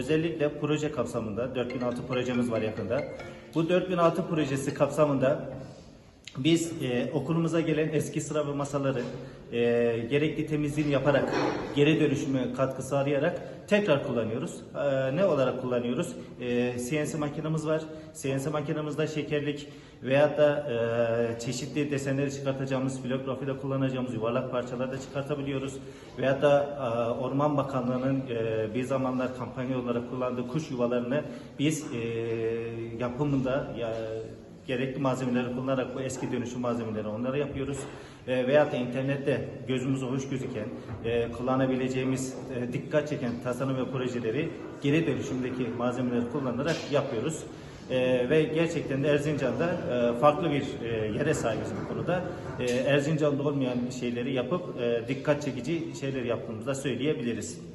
özellikle proje kapsamında 4006 projemiz var yakında. Bu 4006 projesi kapsamında biz e, okulumuza gelen eski sıra ve masaları e, gerekli temizliğini yaparak, geri dönüşüme katkı sağlayarak tekrar kullanıyoruz. E, ne olarak kullanıyoruz? E, CNC makinemiz var. CNC makinemizde şekerlik veyahut da e, çeşitli desenleri çıkartacağımız, filografide kullanacağımız yuvarlak parçaları da çıkartabiliyoruz. Veyahut da e, Orman Bakanlığı'nın e, bir zamanlar kampanya olarak kullandığı kuş yuvalarını biz e, yapımında ya, gerekli malzemeleri kullanarak bu eski dönüşüm malzemeleri onları yapıyoruz. E, veyahut da internette gözümüze hoş gözüken e, kullanabileceğimiz e, dikkat çeken tasarım ve projeleri geri dönüşümdeki malzemeleri kullanarak yapıyoruz. E, ve gerçekten de Erzincan'da e, farklı bir e, yere sahibiz bu konuda. E, Erzincan'da olmayan şeyleri yapıp e, dikkat çekici şeyler yaptığımızda söyleyebiliriz.